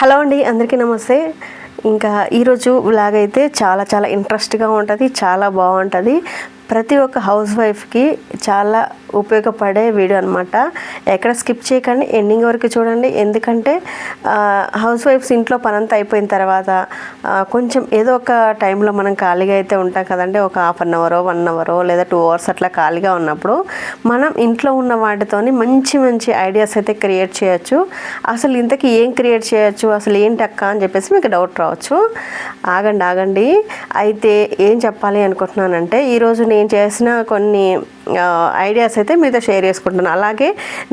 Hello అండి అందరికీ నమస్తే. ఇంకా ఈరోజు వ్లాగ్ అయితే చాలా చాలా ఇంట్రెస్ట్గా ఉంటుంది చాలా బాగుంటుంది. ప్రతి ఒక్క హౌస్ వైఫ్కి చాలా ఉపయోగపడే వీడియో అనమాట ఎక్కడ స్కిప్ చేయకండి ఎండింగ్ వరకు చూడండి. ఎందుకంటే హౌస్ వైఫ్స్ ఇంట్లో పనంతా అయిపోయిన తర్వాత కొంచెం ఏదో ఒక టైంలో మనం ఖాళీగా అయితే ఉంటాం కదండి. ఒక హాఫ్ అన్ అవరో వన్ అవరో లేదా టూ అవర్స్ అట్లా ఖాళీగా ఉన్నప్పుడు మనం ఇంట్లో ఉన్న వాటితోని మంచి మంచి ఐడియాస్ అయితే క్రియేట్ చేయొచ్చు. అసలు ఇంతకీ ఏం క్రియేట్ చేయొచ్చు? అసలు ఏంటి అక్క అని చెప్పేసి మీకు డౌట్ రావచ్చు. ఆగండి ఆగండి. అయితే ఏం చెప్పాలి అనుకుంటున్నానంటే ఈరోజు నేను నేను చేసిన కొన్ని ఐడియాస్ అయితే మీతో షేర్ చేసుకుంటున్నాను. అలాగే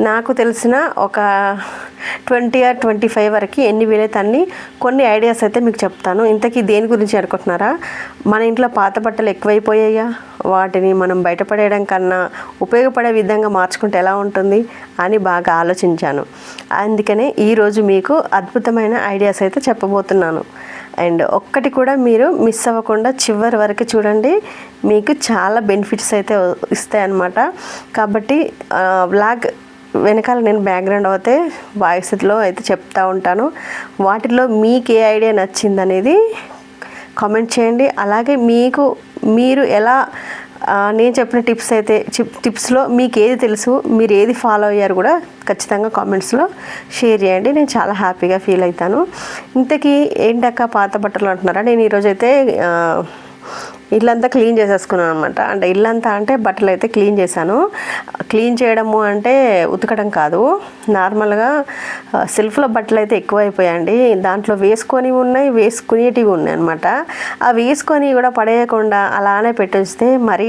నాకు తెలిసిన ఒక ట్వంటీ ఆర్ ట్వంటీ ఫైవ్ వరకు ఎన్ని వీలైతే అన్ని కొన్ని ఐడియాస్ అయితే మీకు చెప్తాను. ఇంతకీ దేని గురించి అనుకుంటున్నారా? మన ఇంట్లో పాత బట్టలు ఎక్కువైపోయాయా? వాటిని మనం బయటపడేయడం కన్నా ఉపయోగపడే విధంగా మార్చుకుంటే ఎలా ఉంటుంది అని బాగా ఆలోచించాను. అందుకనే ఈరోజు మీకు అద్భుతమైన ఐడియాస్ అయితే చెప్పబోతున్నాను. అండ్ ఒక్కటి కూడా మీరు మిస్ అవ్వకుండా చివరి వరకు చూడండి. మీకు చాలా బెనిఫిట్స్ అయితే ఇస్తాయన్నమాట. కాబట్టి బ్లాగ్ వెనకాల నేను బ్యాక్గ్రౌండ్ అయితే వాయిస్లో అయితే చెప్తా ఉంటాను. వాటిలో మీకు ఏ ఐడియా నచ్చింది అనేది కామెంట్ చేయండి. అలాగే మీకు మీరు ఎలా నేను చెప్పిన టిప్స్ అయితే చిప్ టిప్స్లో మీకు ఏది తెలుసు మీరు ఏది ఫాలో అయ్యారు కూడా ఖచ్చితంగా కామెంట్స్లో షేర్ చేయండి. నేను చాలా హ్యాపీగా ఫీల్ అవుతాను. ఇంతకీ ఏంటక్క పాత బట్టలు అంటున్నారా? నేను ఈరోజైతే ఇల్లంతా క్లీన్ చేసేసుకున్నాను అనమాట అంటే ఇల్లంతా అంటే బట్టలు అయితే క్లీన్ చేశాను. క్లీన్ చేయడము అంటే ఉతకడం కాదు. నార్మల్గా సెల్ఫ్లో బట్టలు అయితే ఎక్కువైపోయాయండి. దాంట్లో వేసుకొని ఉన్నాయి వేసుకునేటివి ఉన్నాయి అనమాట ఆ వేసుకొని కూడా పడేయకుండా అలానే పెట్టేస్తే మరీ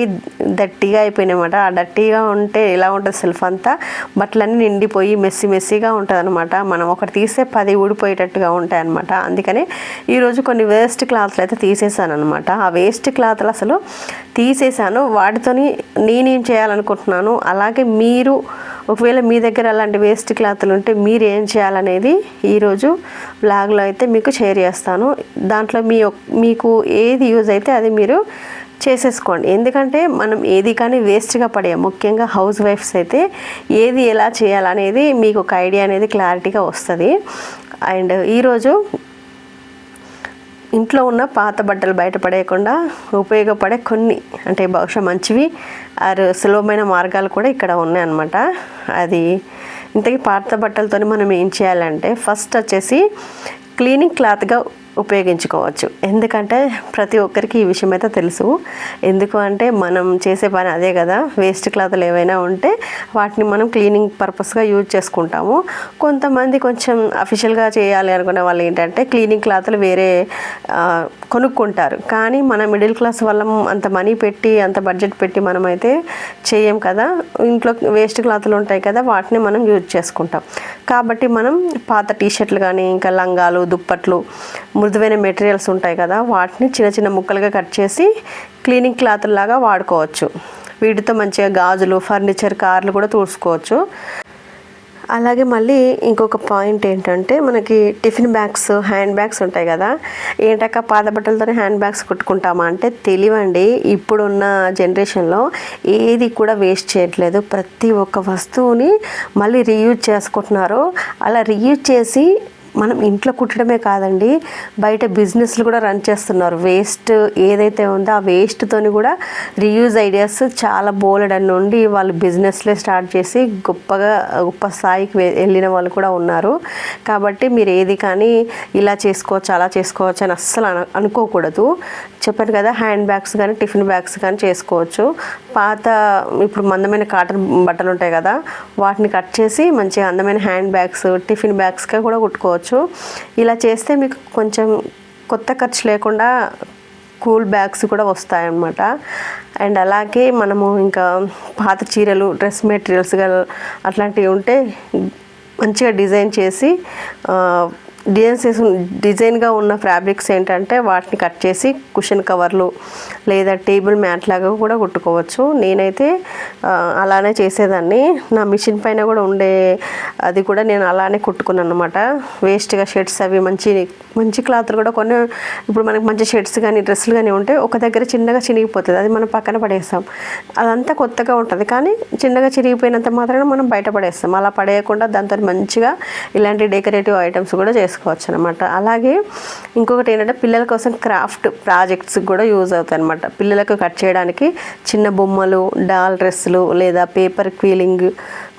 దట్టిగా అయిపోయినాయి అనమాట ఆ దట్టిగా ఉంటే ఎలా ఉంటుంది సెల్ఫ్ అంతా? బట్టలన్నీ నిండిపోయి మెస్సి మెస్సిగా ఉంటుంది అనమాట మనం ఒకటి తీస్తే పది ఊడిపోయేటట్టుగా ఉంటాయి అనమాట అందుకని ఈరోజు కొన్ని వేస్ట్ క్లాత్లు అయితే తీసేసాను అనమాట ఆ వేస్ట్ క్లాత్లు అసలు తీసేసాను వాటితోని నేనేం చేయాలనుకుంటున్నాను? అలాగే మీరు ఒకవేళ మీ దగ్గర అలాంటి వేస్ట్ క్లాత్లు ఉంటే మీరు ఏం చేయాలనేది ఈరోజు బ్లాగ్లో అయితే మీకు షేర్ చేస్తాను. దాంట్లో మీ మీకు ఏది యూజ్ అయితే అది మీరు చేసేసుకోండి. ఎందుకంటే మనం ఏది కానీ వేస్ట్గా పడే ముఖ్యంగా హౌస్ వైఫ్స్ అయితే ఏది ఎలా చేయాలనేది మీకు ఒక ఐడియా అనేది క్లారిటీగా వస్తుంది. అండ్ ఈరోజు ఇంట్లో ఉన్న పాత బట్టలు బయటపడేయకుండా ఉపయోగపడే కొన్ని అంటే బహుశా మంచివి. ఆరు సులభమైన మార్గాలు కూడా ఇక్కడ ఉన్నాయన్నమాట. అది ఇంతకీ పాత బట్టలతో మనం ఏం చేయాలంటే ఫస్ట్ వచ్చేసి క్లీనింగ్ క్లాత్గా ఉపయోగించుకోవచ్చు. ఎందుకంటే ప్రతి ఒక్కరికి ఈ విషయం అయితే తెలుసు. ఎందుకు అంటే మనం చేసే పని అదే కదా. వేస్ట్ క్లాత్లు ఏవైనా ఉంటే వాటిని మనం క్లీనింగ్ పర్పస్గా యూజ్ చేసుకుంటాము. కొంతమంది కొంచెం అఫీషియల్గా చేయాలి అనుకునే వాళ్ళు ఏంటంటే క్లీనింగ్ క్లాత్లు వేరే కొనుక్కుంటారు. కానీ మన మిడిల్ క్లాస్ వాళ్ళం అంత మనీ పెట్టి అంత బడ్జెట్ పెట్టి మనమైతే చేయం కదా. ఇంట్లో వేస్ట్ క్లాత్లు ఉంటాయి కదా వాటిని మనం యూజ్ చేసుకుంటాం. కాబట్టి మనం పాత టీషర్ట్లు కానీ ఇంకా లంగాలు దుప్పట్లు మృదువైన మెటీరియల్స్ ఉంటాయి కదా వాటిని చిన్న చిన్న ముక్కలుగా కట్ చేసి క్లీనింగ్ క్లాత్ లాగా వాడుకోవచ్చు. వీటితో మంచిగా గాజులు ఫర్నిచర్ కార్లు కూడా తుడుచుకోవచ్చు. అలాగే మళ్ళీ ఇంకొక పాయింట్ ఏంటంటే మనకి టిఫిన్ బ్యాగ్స్ హ్యాండ్ బ్యాగ్స్ ఉంటాయి కదా. ఏంటక్క పాత బట్టలతోనే హ్యాండ్ బ్యాగ్స్ కుట్టుకుంటామా అంటే తెలివండి. ఇప్పుడున్న జనరేషన్లో ఏది కూడా వేస్ట్ చేయట్లేదు. ప్రతి ఒక్క వస్తువుని మళ్ళీ రీయూజ్ చేసుకుంటున్నారు. అలా రీయూజ్ చేసి మనం ఇంట్లో కుట్టడమే కాదండి బయట బిజినెస్లు కూడా రన్ చేస్తున్నారు. వేస్ట్ ఏదైతే ఉందో ఆ వేస్ట్తోని కూడా రీయూజ్ ఐడియాస్ చాలా బోలెడన్ నుండి వాళ్ళు బిజినెస్లే స్టార్ట్ చేసి గొప్పగా గొప్ప స్థాయికి వెళ్ళిన వాళ్ళు కూడా ఉన్నారు. కాబట్టి మీరు ఏది కానీ ఇలా చేసుకోవచ్చు అలా చేసుకోవచ్చు అని అస్సలు అన అనుకోకూడదు. చెప్పాను కదా హ్యాండ్ బ్యాగ్స్ కానీ టిఫిన్ బ్యాగ్స్ కానీ చేసుకోవచ్చు. పాత ఇప్పుడు మందమైన కాటన్ బట్టలు ఉంటాయి కదా వాటిని కట్ చేసి మంచిగా అందమైన హ్యాండ్ బ్యాగ్స్ టిఫిన్ బ్యాగ్స్గా కూడా కుట్టుకోవచ్చు. ఇలా చేస్తే మీకు కొంచెం కొత్త ఖర్చు లేకుండా కూల్ బ్యాగ్స్ కూడా వస్తాయన్నమాట. అండ్ అలాగే మనము ఇంకా పాత చీరలు డ్రెస్ మెటీరియల్స్ అట్లాంటివి ఉంటే మంచిగా డిజైన్ చేసి డిజైన్స్ డిజైన్గా ఉన్న ఫ్యాబ్రిక్స్ ఏంటంటే వాటిని కట్ చేసి కుషన్ కవర్లు లేదా టేబుల్ మ్యాట్ లాగా కూడా కుట్టుకోవచ్చు. నేనైతే అలానే చేసేదాన్ని. నా మిషన్ పైన కూడా ఉండే అది కూడా నేను అలానే కుట్టుకున్నాను అనమాట వేస్ట్గా షర్ట్స్ అవి మంచి మంచి క్లాత్లు కూడా కొన్ని ఇప్పుడు మనకి మంచి షర్ట్స్ కానీ డ్రెస్సులు కానీ ఉంటే ఒక దగ్గర చిన్నగా చినిగిపోతుంది. అది మనం పక్కన పడేస్తాం. అదంతా కొత్తగా ఉంటుంది. కానీ చిన్నగా చిరిగిపోయినంత మాత్రమే మనం బయట పడేస్తాం. అలా పడేయకుండా దాంతో మంచిగా ఇలాంటి డెకరేటివ్ ఐటమ్స్ కూడా చేసుకోవచ్చు. చేసుకోవచ్చు అనమాట అలాగే ఇంకొకటి ఏంటంటే పిల్లల కోసం క్రాఫ్ట్ ప్రాజెక్ట్స్ కూడా యూజ్ అవుతాయి అనమాట పిల్లలకు కట్ చేయడానికి చిన్న బొమ్మలు డాల్ డ్రెస్సులు లేదా పేపర్ క్వీలింగ్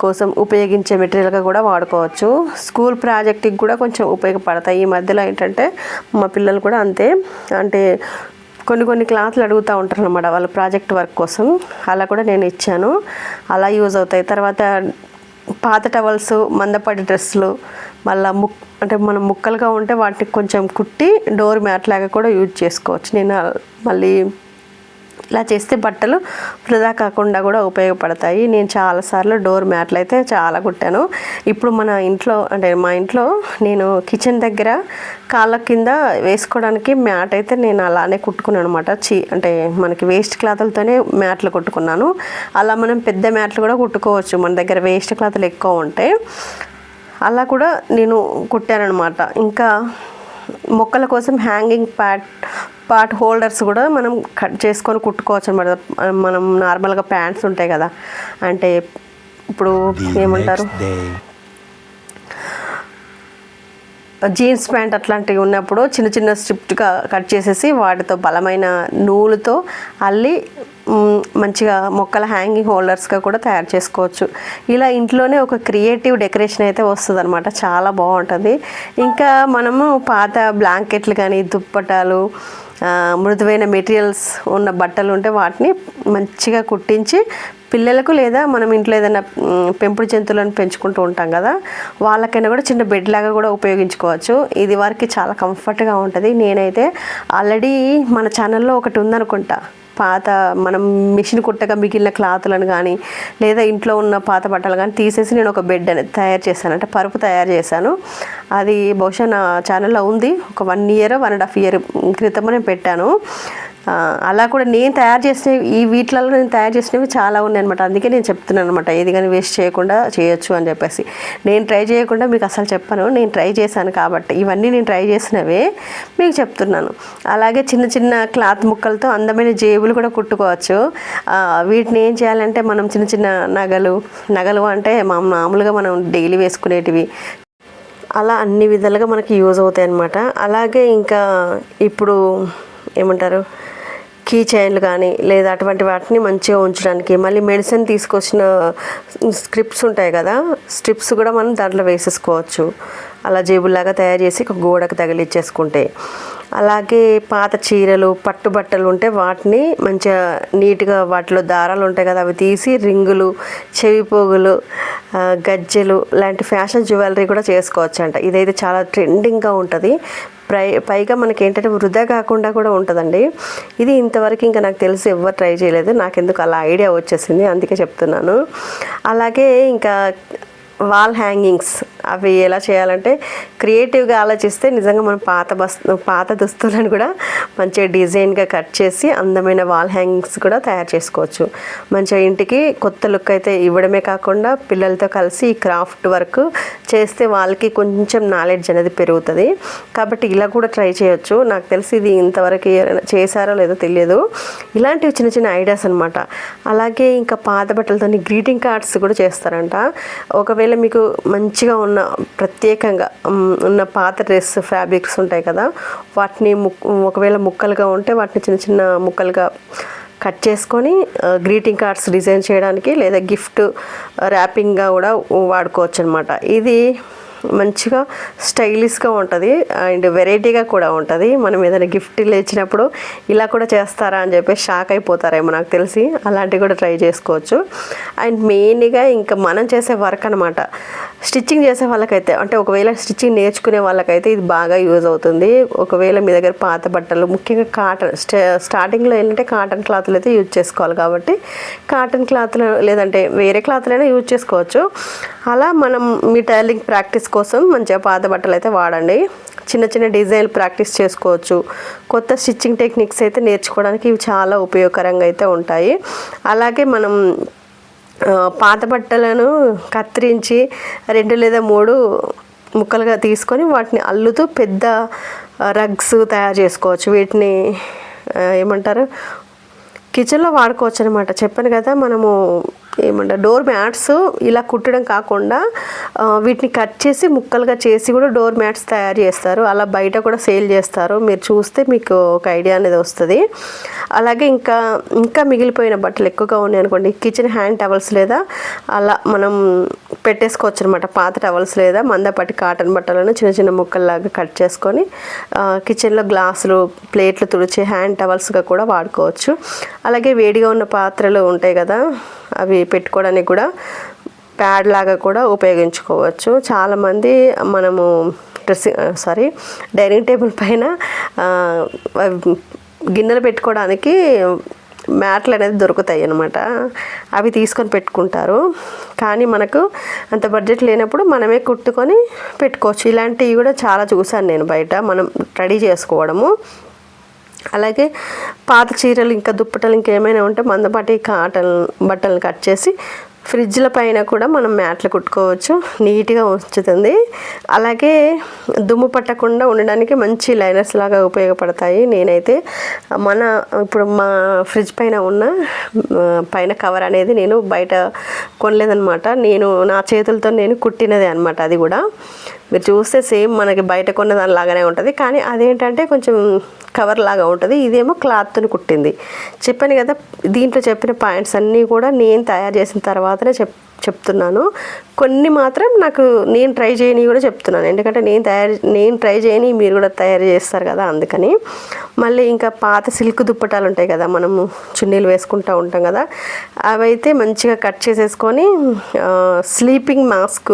కోసం ఉపయోగించే మెటీరియల్గా కూడా వాడుకోవచ్చు. స్కూల్ ప్రాజెక్ట్కి కూడా కొంచెం ఉపయోగపడతాయి. ఈ మధ్యలో ఏంటంటే మా పిల్లలు కూడా అంతే. అంటే కొన్ని కొన్ని క్లాత్లు అడుగుతూ ఉంటారు అనమాట వాళ్ళ ప్రాజెక్ట్ వర్క్ కోసం. అలా కూడా నేను ఇచ్చాను. అలా యూజ్ అవుతాయి. తర్వాత పాత టవల్స్ మందపాటి డ్రెస్సులు మళ్ళీ ముక్ అంటే మనం ముక్కలుగా ఉంటే వాటికి కొంచెం కుట్టి డోర్ మ్యాట్ లాగా కూడా యూజ్ చేసుకోవచ్చు. నేను మళ్ళీ ఇలా చేస్తే బట్టలు వృధా కాకుండా కూడా ఉపయోగపడతాయి. నేను చాలాసార్లు డోర్ మ్యాట్లు అయితే చాలా కుట్టాను. ఇప్పుడు మన ఇంట్లో అంటే మా ఇంట్లో నేను కిచెన్ దగ్గర కాళ్ళ కింద వేసుకోవడానికి మ్యాట్ అయితే నేను అలానే కుట్టుకున్నాను అనమాట చీ అంటే మనకి వేస్ట్ క్లాతులతోనే మ్యాట్లు కుట్టుకున్నాను. అలా మనం పెద్ద మ్యాట్లు కూడా కుట్టుకోవచ్చు. మన దగ్గర వేస్ట్ క్లాతులు ఎక్కువ ఉంటాయి అలా కూడా నేను కుట్టానమాట ఇంకా మొక్కల కోసం హ్యాంగింగ్ ప్యాట్ పార్ట్ హోల్డర్స్ కూడా మనం కట్ చేసుకొని కుట్టుకోవచ్చు అనమాట మనం నార్మల్గా ప్యాంట్స్ ఉంటాయి కదా. అంటే ఇప్పుడు ఏమంటారు. జీన్స్ ప్యాంట్ అట్లాంటివి ఉన్నప్పుడు చిన్న చిన్న స్ట్రిప్ట్గా కట్ చేసేసి వాటితో బలమైన నూలుతో అల్లి మంచిగా మొక్కల హ్యాంగింగ్ హోల్డర్స్గా కూడా తయారు చేసుకోవచ్చు. ఇలా ఇంట్లోనే ఒక క్రియేటివ్ డెకరేషన్ అయితే వస్తుంది అనమాట చాలా బాగుంటుంది. ఇంకా మనము పాత బ్లాంకెట్లు కానీ దుప్పటాలు మృదువైన మెటీరియల్స్ ఉన్న బట్టలు ఉంటే వాటిని మంచిగా కుట్టించి పిల్లలకు లేదా మనం ఇంట్లో ఏదైనా పెంపుడు జంతువులను పెంచుకుంటూ ఉంటాం కదా వాళ్ళకైనా కూడా చిన్న బెడ్ లాగా కూడా ఉపయోగించుకోవచ్చు. ఇది వారికి చాలా కంఫర్ట్గా ఉంటుంది. నేనైతే ఆల్రెడీ మన ఛానల్లో ఒకటి ఉందనుకుంటా. పాత మనం మిషన్ కుట్టగా మిగిలిన క్లాతులను కానీ లేదా ఇంట్లో ఉన్న పాత బట్టలు కానీ తీసేసి నేను ఒక బెడ్ అనేది తయారు చేశాను. అంటే పరుపు తయారు చేశాను. అది బహుశా నా ఛానల్లో ఉంది. ఒక one year one and half year క్రితం నేను పెట్టాను. అలా కూడా నేను తయారు చేసిన ఈ వీటిలలో నేను తయారు చేసినవి చాలా ఉన్నాయి అనమాట అందుకే నేను చెప్తున్నాను అనమాట ఏది కానీ వేస్ట్ చేయకుండా చేయొచ్చు అని చెప్పేసి. నేను ట్రై చేయకుండా మీకు అసలు చెప్పను నేను ట్రై చేశాను కాబట్టి. ఇవన్నీ నేను ట్రై చేసినవే మీకు చెప్తున్నాను. అలాగే చిన్న చిన్న క్లాత్ ముక్కలతో అందమైన జేబులు కూడా కుట్టుకోవచ్చు. వీటిని ఏం చేయాలంటే మనం చిన్న చిన్న నగలు నగలు అంటే మా మామూలుగా మనం డైలీ వేసుకునేటివి. అలా అన్ని విధాలుగా మనకి యూజ్ అవుతాయి అన్నమాట. అలాగే ఇంకా ఇప్పుడు ఏమంటారు? కీ చైన్లు కానీ లేదా అటువంటి వాటిని మంచిగా ఉంచడానికి మళ్ళీ మెడిసిన్ తీసుకొచ్చిన స్క్రిప్ట్స్ ఉంటాయి కదా స్ట్రిప్స్ కూడా మనం దాంట్లో వేసేసుకోవచ్చు. అలా జేబుల్లాగా తయారు చేసి ఒక గోడకు తగిలిచ్చేసుకుంటే. అలాగే పాత చీరలు పట్టు బట్టలు ఉంటే వాటిని మంచిగా నీట్గా వాటిలో దారాలు ఉంటాయి కదా అవి తీసి రింగులు చెవి పోగులు గజ్జెలు లాంటి ఫ్యాషన్ జ్యువెలరీ కూడా చేసుకోవచ్చు అంట ఇదైతే చాలా ట్రెండింగ్గా ఉంటుంది. ప్రై పైగా మనకి ఏంటంటే వృధా కాకుండా కూడా ఉంటుందండి. ఇది ఇంతవరకు ఇంకా నాకు తెలిసి ఎవరు ట్రై చేయలేదు. నాకెందుకు అలా ఐడియా వచ్చేసింది అందుకే చెప్తున్నాను. అలాగే ఇంకా వాల్ హ్యాంగింగ్స్ అవి ఎలా చేయాలంటే క్రియేటివ్గా ఆలోచిస్తే నిజంగా మనం పాత బస్ పాత దుస్తులను కూడా మంచిగా డిజైన్గా కట్ చేసి అందమైన వాల్ హ్యాంగింగ్స్ కూడా తయారు చేసుకోవచ్చు. మంచిగా ఇంటికి కొత్త లుక్ అయితే ఇవ్వడమే కాకుండా పిల్లలతో కలిసి ఈ క్రాఫ్ట్ వర్క్ చేస్తే వాళ్ళకి కొంచెం నాలెడ్జ్ అనేది పెరుగుతుంది. కాబట్టి ఇలా కూడా ట్రై చేయొచ్చు. నాకు తెలిసి ఇది ఇంతవరకు ఎవరైనా చేశారో లేదో తెలియదు. ఇలాంటివి చిన్న చిన్న ఐడియాస్ అనమాట అలాగే ఇంకా పాత బట్టలతో గ్రీటింగ్ కార్డ్స్ కూడా చేస్తారంట. ఒకవేళ మీకు మంచిగా ఉన్న ప్రత్యేకంగా ఉన్న పాత డ్రెస్ ఫ్యాబ్రిక్స్ ఉంటాయి కదా వాటిని ముక్ ఒకవేళ ముక్కలుగా ఉంటే వాటిని చిన్న చిన్న ముక్కలుగా కట్ చేసుకొని గ్రీటింగ్ కార్డ్స్ డిజైన్ చేయడానికి లేదా గిఫ్ట్ ర్యాపింగ్గా కూడా వాడుకోవచ్చు అనమాట ఇది మంచిగా స్టైలిష్గా ఉంటుంది. అండ్ వెరైటీగా కూడా ఉంటుంది. మనం ఏదైనా గిఫ్ట్లు ఇచ్చినప్పుడు ఇలా కూడా చేస్తారా అని చెప్పి షాక్ అయిపోతారేమో నాకు తెలిసి. అలాంటివి కూడా ట్రై చేసుకోవచ్చు. అండ్ మెయిన్గా ఇంకా మనం చేసే వర్క్ అనమాట స్టిచ్చింగ్ చేసే వాళ్ళకైతే అంటే ఒకవేళ స్టిచ్చింగ్ నేర్చుకునే వాళ్ళకైతే ఇది బాగా యూజ్ అవుతుంది. ఒకవేళ మీ దగ్గర పాత బట్టలు ముఖ్యంగా కాటన్ స్టార్టింగ్లో ఏంటంటే కాటన్ క్లాత్లు అయితే యూజ్ చేసుకోవాలి కాబట్టి కాటన్ క్లాత్లు లేదంటే వేరే క్లాత్లైనా యూజ్ చేసుకోవచ్చు. అలా మనం మీ టైలింగ్ ప్రాక్టీస్ కోసం మంచిగా పాత బట్టలు అయితే వాడండి. చిన్న చిన్న డిజైన్లు ప్రాక్టీస్ చేసుకోవచ్చు. కొత్త స్టిచ్చింగ్ టెక్నిక్స్ అయితే నేర్చుకోవడానికి ఇవి చాలా ఉపయోగకరంగా అయితే ఉంటాయి. అలాగే మనం పాత బట్టలను కత్తిరించి రెండు లేదా మూడు ముక్కలుగా తీసుకొని వాటిని అల్లుతూ పెద్ద రగ్స్ తయారు చేసుకోవచ్చు. వీటిని ఏమంటారు? కిచెన్లో వాడుకోవచ్చు అనమాట చెప్పాను కదా మనము ఏమంటారు డోర్ మ్యాట్స్ ఇలా కుట్టడం కాకుండా వీటిని కట్ చేసి ముక్కలుగా చేసి కూడా డోర్ మ్యాట్స్ తయారు చేస్తారు. అలా బయట కూడా సేల్ చేస్తారు. మీరు చూస్తే మీకు ఒక ఐడియా అనేది వస్తుంది. అలాగే ఇంకా ఇంకా మిగిలిపోయిన బట్టలు ఎక్కువగా ఉన్నాయి అనుకోండి. కిచెన్ హ్యాండ్ టవల్స్ లేదా అలా మనం పెట్టేసుకోవచ్చు అనమాట పాత టవల్స్ లేదా మందపాటి కాటన్ బట్టలను చిన్న చిన్న ముక్కల్లాగా కట్ చేసుకొని కిచెన్లో గ్లాసులు ప్లేట్లు తుడిచే హ్యాండ్ టవల్స్గా కూడా వాడుకోవచ్చు. అలాగే వేడిగా ఉన్న పాత్రలు ఉంటాయి కదా అవి పెట్టుకోవడానికి కూడా ప్యాడ్ లాగా కూడా ఉపయోగించుకోవచ్చు. చాలామంది మనము డ్రెస్సింగ్ సారీ డైనింగ్ టేబుల్ పైన గిన్నెలు పెట్టుకోవడానికి మ్యాట్లు అనేది దొరుకుతాయి అన్నమాట. అవి తీసుకొని పెట్టుకుంటారు. కానీ మనకు అంత బడ్జెట్ లేనప్పుడు మనమే కుట్టుకొని పెట్టుకోవచ్చు. ఇలాంటివి కూడా చాలా చూసాను నేను బయట. మనం రెడీ చేసుకోవడము. అలాగే పాత చీరలు ఇంకా దుప్పటలు ఇంకేమైనా ఉంటే మందపాటి కాటన్ బట్టలను కట్ చేసి ఫ్రిడ్జ్ల పైన కూడా మనం మ్యాట్లు కుట్టుకోవచ్చు. నీట్గా ఉంచుతుంది. అలాగే దుమ్ము పట్టకుండా ఉండడానికి మంచి లైనర్స్ లాగా ఉపయోగపడతాయి. నేనైతే మన ఇప్పుడు మా ఫ్రిడ్జ్ పైన ఉన్న పైన కవర్ అనేది నేను బయట కొనలేదనమాట నేను నా చేతులతో నేను కుట్టినదే అనమాట అది కూడా. మీరు చూస్తే సేమ్ మనకి బయట కొన్న దానిలాగానే ఉంటుంది. కానీ అదేంటంటే కొంచెం కవర్ లాగా ఉంటుంది. ఇదేమో క్లాత్తో కుట్టింది. చెప్పాను కదా దీంట్లో చెప్పిన పాయింట్స్ అన్నీ కూడా నేను తయారు చేసిన తర్వాతనే చెప్ చెప్తున్నాను. కొన్ని మాత్రం నాకు నేను ట్రై చేయని కూడా చెప్తున్నాను. ఎందుకంటే నేను తయారు నేను ట్రై చేయని మీరు కూడా తయారు చేస్తారు కదా అందుకని. మళ్ళీ ఇంకా పాత సిల్క్ దుప్పటాలు ఉంటాయి కదా మనము చున్నీలు వేసుకుంటూ ఉంటాం కదా అవైతే మంచిగా కట్ చేసేసుకొని స్లీపింగ్ మాస్క్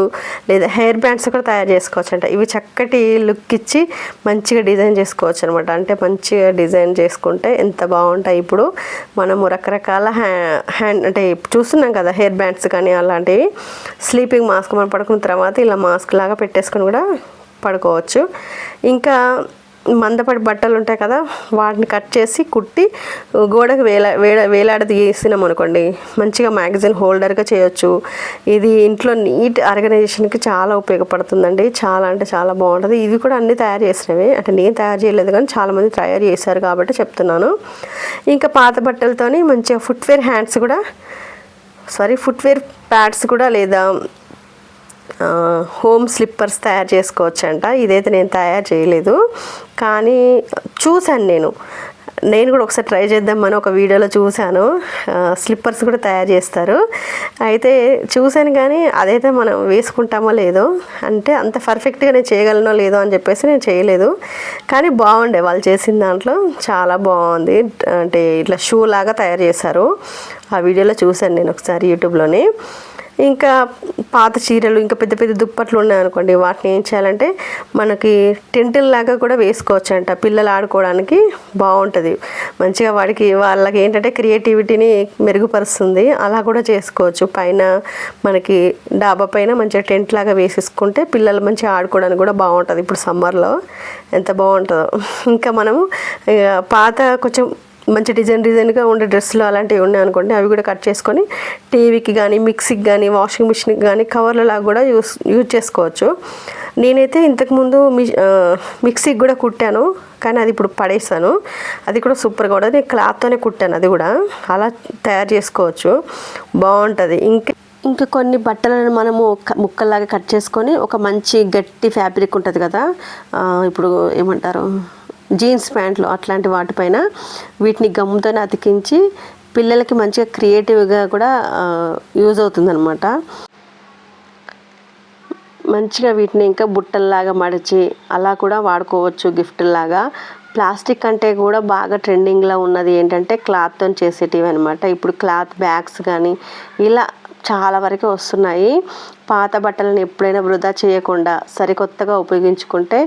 లేదా హెయిర్ బ్యాండ్స్ కూడా తయారు చేసుకోవచ్చు అంట ఇవి చక్కటి లుక్ ఇచ్చి మంచిగా డిజైన్ చేసుకోవచ్చు అనమాట అంటే మంచిగా డిజైన్ చేసుకుంటే ఎంత బాగుంటాయి. ఇప్పుడు మనము రకరకాల హ్యా హ్యాండ్ అంటే చూస్తున్నాం కదా హెయిర్ బ్యాండ్స్ కానీ అలాంటివి. స్లీపింగ్ మాస్క్ మనం పడుకున్న తర్వాత ఇలా మాస్క్ లాగా పెట్టేసుకొని కూడా పడుకోవచ్చు. ఇంకా మందపడి బట్టలు ఉంటాయి కదా వాటిని కట్ చేసి కుట్టి గోడకు వేలా వేల వేలాడదీసినాం అనుకోండి. మంచిగా మ్యాగజైన్ హోల్డర్గా చేయొచ్చు. ఇది ఇంట్లో నీట్ ఆర్గనైజేషన్కి చాలా ఉపయోగపడుతుందండి. చాలా అంటే చాలా బాగుంటుంది. ఇవి కూడా అన్నీ తయారు చేసినవి. అంటే నేను తయారు చేయలేదు కానీ చాలామంది తయారు చేశారు కాబట్టి చెప్తున్నాను. ఇంకా పాత బట్టలతోని మంచిగా ఫుట్వేర్ హ్యాండ్స్ కూడా సారీ ఫుట్వేర్ ప్యాడ్స్ కూడా లేదా హోమ్ స్లిప్పర్స్ తయారు చేసుకోవచ్చంట. ఇదైతే నేను తయారు చేయలేదు. కానీ చూశాను నేను. నేను కూడా ఒకసారి ట్రై చేద్దామని ఒక వీడియోలో చూశాను. స్లిప్పర్స్ కూడా తయారు చేస్తారు. అయితే చూశాను కానీ అదైతే మనం వేసుకుంటామో లేదో అంటే అంత పర్ఫెక్ట్గా నేను చేయగలనో లేదో అని చెప్పేసి నేను చేయలేదు. కానీ బాగుండే వాళ్ళు చేసిన దాంట్లో. చాలా బాగుంది. అంటే ఇట్లా షూ లాగా తయారు చేశారు. ఆ వీడియోలో చూశాను నేను ఒకసారి యూట్యూబ్లోని. ఇంకా పాత చీరలు ఇంకా పెద్ద పెద్ద దుప్పట్లు ఉన్నాయనుకోండి వాటిని ఏం చేయాలంటే మనకి టెంటుల్ లాగా కూడా వేసుకోవచ్చు అంట పిల్లలు ఆడుకోవడానికి. బాగుంటుంది. మంచిగా వాడికి వాళ్ళకి ఏంటంటే క్రియేటివిటీని మెరుగుపరుస్తుంది. అలా కూడా చేసుకోవచ్చు. పైన మనకి డాబా పైన మంచిగా టెంట్ లాగా వేసేసుకుంటే పిల్లలు మంచిగా ఆడుకోవడానికి కూడా బాగుంటుంది. ఇప్పుడు సమ్మర్లో ఎంత బాగుంటుందో. ఇంకా మనము ఇక పాత కొంచెం మంచి డిజైన్ డిజైన్గా ఉండే డ్రెస్సులు అలాంటివి ఉన్నాయి అనుకోండి అవి కూడా కట్ చేసుకొని టీవీకి కానీ మిక్సీకి కానీ వాషింగ్ మిషన్కి కానీ కవర్లలాగా కూడా యూస్ యూజ్ చేసుకోవచ్చు. నేనైతే ఇంతకుముందు మీ మిక్సీకి కూడా కుట్టాను కానీ అది ఇప్పుడు పడేసాను. అది కూడా సూపర్గా కూడా నేను క్లాత్తోనే కుట్టాను అది కూడా. అలా తయారు చేసుకోవచ్చు. బాగుంటుంది. ఇంకా ఇంకా కొన్ని బట్టలను మనము ముక్కల్లాగా కట్ చేసుకొని ఒక మంచి గట్టి ఫ్యాబ్రిక్ ఉంటుంది కదా ఇప్పుడు ఏమంటారు? జీన్స్ ప్యాంట్లు అట్లాంటి వాటిపైన వీటిని గమ్ముతోనే అతికించి పిల్లలకి మంచిగా క్రియేటివ్గా కూడా యూజ్ అవుతుందన్నమాట. మంచిగా వీటిని ఇంకా బుట్టల్లాగా మడిచి అలా కూడా వాడుకోవచ్చు గిఫ్ట్లాగా. ప్లాస్టిక్ అంటే కూడా బాగా ట్రెండింగ్లో ఉన్నది ఏంటంటే క్లాత్తో చేసేటివి అనమాట ఇప్పుడు క్లాత్ బ్యాగ్స్ కానీ ఇలా చాలా వరకు వస్తున్నాయి. పాత బట్టలను ఎప్పుడైనా వృధా చేయకుండా సరికొత్తగా ఉపయోగించుకుంటే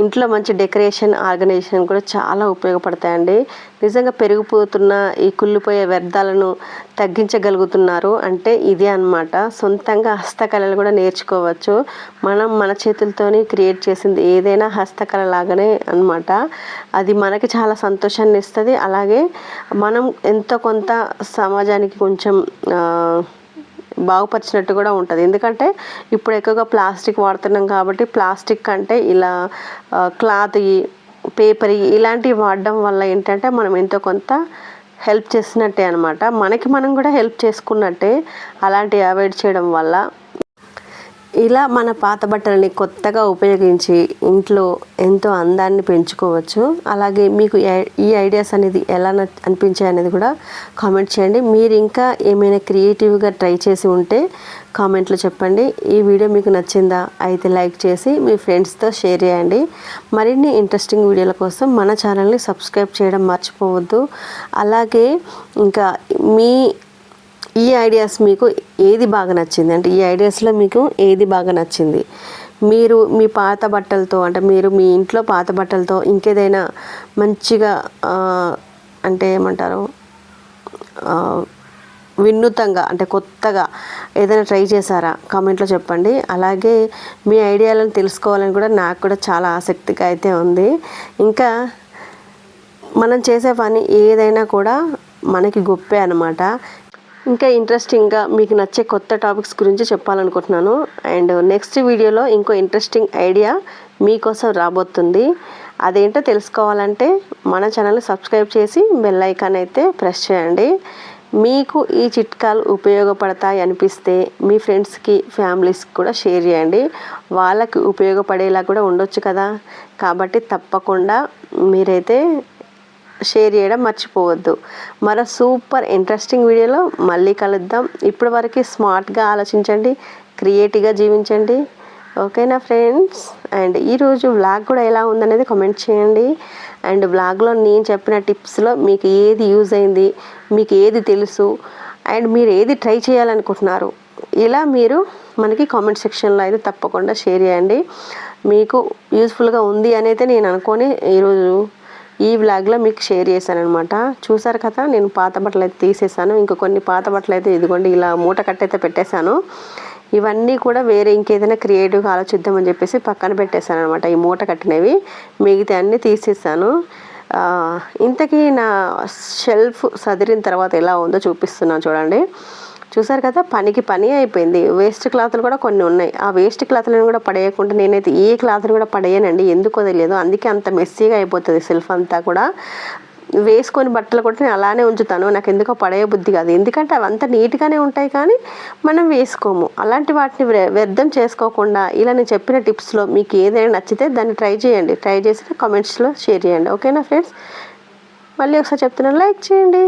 ఇంట్లో మంచి డెకరేషన్ ఆర్గనైజేషన్ కూడా చాలా ఉపయోగపడతాయండి. నిజంగా పెరిగిపోతున్న ఈ కుళ్ళిపోయే వ్యర్థాలను తగ్గించగలుగుతున్నారు అంటే ఇదే అన్నమాట. సొంతంగా హస్తకళలు కూడా నేర్చుకోవచ్చు. మనం మన చేతులతోనే క్రియేట్ చేసింది ఏదైనా హస్తకళ లాగానే అన్నమాట. అది మనకి చాలా సంతోషాన్ని ఇస్తుంది. అలాగే మనం ఎంతో కొంత సమాజానికి కొంచెం బాగుపరిచినట్టు కూడా ఉంటుంది. ఎందుకంటే ఇప్పుడు ఎక్కువగా ప్లాస్టిక్ వాడుతున్నాం కాబట్టి ప్లాస్టిక్ అంటే ఇలా క్లాత్ పేపర్ ఇలాంటివి వాడడం వల్ల ఏంటంటే మనం ఎంతో కొంత హెల్ప్ చేసినట్టే అనమాట మనకి మనం కూడా హెల్ప్ చేసుకున్నట్టే అలాంటివి అవాయిడ్ చేయడం వల్ల ఇలా మన పాత బట్టలని కొత్తగా ఉపయోగించి ఇంట్లో ఎంతో అందాన్ని పెంచుకోవచ్చు. అలాగే మీకు ఈ- ఐడియాస్ అనేది ఎలా అనిపించాయి అనేది కూడా కామెంట్ చేయండి. మీరు ఇంకా ఏమైనా క్రియేటివ్గా ట్రై చేసి ఉంటే కామెంట్లో చెప్పండి. ఈ వీడియో మీకు నచ్చిందా అయితే లైక్ చేసి మీ ఫ్రెండ్స్తో షేర్ చేయండి. మరిన్ని ఇంట్రెస్టింగ్ వీడియోల కోసం మన ఛానల్ని సబ్స్క్రైబ్ చేయడం మర్చిపోవద్దు. అలాగే ఇంకా మీ ఈ ఐడియాస్ మీకు ఏది బాగా నచ్చింది? అంటే ఈ ఐడియాస్లో మీకు ఏది బాగా నచ్చింది? మీరు మీ పాత బట్టలతో అంటే మీరు మీ ఇంట్లో పాత బట్టలతో ఇంకేదైనా మంచిగా అంటే ఏమంటారు? వినూతంగా అంటే కొత్తగా ఏదైనా ట్రై చేశారా? కామెంట్లో చెప్పండి. అలాగే మీ ఐడియాలను తెలుసుకోవాలని కూడా నాకు కూడా చాలా ఆసక్తిగా అయితే ఉంది. ఇంకా మనం చేసే పని ఏదైనా కూడా మనకి గొప్పే అనమాట ఇంకా ఇంట్రెస్టింగ్గా మీకు నచ్చే కొత్త టాపిక్స్ గురించి చెప్పాలనుకుంటున్నాను. అండ్ నెక్స్ట్ వీడియోలో ఇంకో ఇంట్రెస్టింగ్ ఐడియా మీకోసం రాబోతుంది. అదేంటో తెలుసుకోవాలంటే మన ఛానల్ సబ్స్క్రైబ్ చేసి బెల్ ఐకాన్ అయితే ప్రెస్ చేయండి. మీకు ఈ చిట్కాలు ఉపయోగపడతాయి అనిపిస్తే మీ ఫ్రెండ్స్కి ఫ్యామిలీస్కి కూడా షేర్ చేయండి. వాళ్ళకి ఉపయోగపడేలా కూడా ఉండొచ్చు కదా. కాబట్టి తప్పకుండా మీరైతే షేర్ చేయడం మర్చిపోవద్దు. మరో సూపర్ ఇంట్రెస్టింగ్ వీడియోలో మళ్ళీ కలుద్దాం. ఇప్పటి వరకు స్మార్ట్గా ఆలోచించండి క్రియేటివ్గా జీవించండి. ఓకేనా ఫ్రెండ్స్? అండ్ ఈరోజు వ్లాగ్ కూడా ఎలా ఉందనేది కామెంట్ చేయండి. అండ్ వ్లాగ్లో నేను చెప్పిన టిప్స్లో మీకు ఏది యూజ్ అయింది మీకు ఏది తెలుసు అండ్ మీరు ఏది ట్రై చేయాలనుకుంటున్నారు ఇలా మీరు మనకి కామెంట్ సెక్షన్లో అయితే తప్పకుండా షేర్ చేయండి. మీకు యూస్ఫుల్గా ఉంది అని అయితే నేను అనుకొని ఈరోజు ఈ వ్లాగ్లో మీకు షేర్ చేశాను అనమాట చూసారు కదా నేను పాత బట్టలు అయితే తీసేసాను ఇంకా కొన్ని పాత బట్టలు అయితే ఇదిగోండి ఇలా మూట కట్టయితే పెట్టేశాను. ఇవన్నీ కూడా వేరే ఇంకేదైనా క్రియేటివ్గా ఆలోచిద్దామని చెప్పేసి పక్కన పెట్టేశాను అనమాట ఈ మూట కట్టినవి. మిగతా అన్నీ తీసేసాను ఇంతకీ నా షెల్ఫ్ సదిరిన తర్వాత ఎలా ఉందో చూపిస్తున్నాను చూడండి. చూసారు కదా పనికి పని అయిపోయింది. వేస్ట్ క్లాత్లు కూడా కొన్ని ఉన్నాయి. ఆ వేస్ట్ క్లాత్లను కూడా పడేయకుండా నేనైతే ఏ క్లాత్ని కూడా పడేయనండి. ఎందుకో తెలియదు. అందుకే అంత మెస్సీగా అయిపోతుంది సెల్ఫ్ అంతా కూడా. వేసుకొని బట్టలు కూడా నేను అలానే ఉంచుతాను. నాకు ఎందుకో పడేయ బుద్ధి కాదు. ఎందుకంటే అవంతా నీట్గానే ఉంటాయి కానీ మనం వేసుకోము. అలాంటి వాటిని వ్యర్థం చేసుకోకుండా ఇలా నేను చెప్పిన టిప్స్లో మీకు ఏదైనా నచ్చితే దాన్ని ట్రై చేయండి. ట్రై చేసి కామెంట్స్లో షేర్ చేయండి. ఓకేనా ఫ్రెండ్స్? మళ్ళీ ఒకసారి చెప్తున్నాను. లైక్ చేయండి.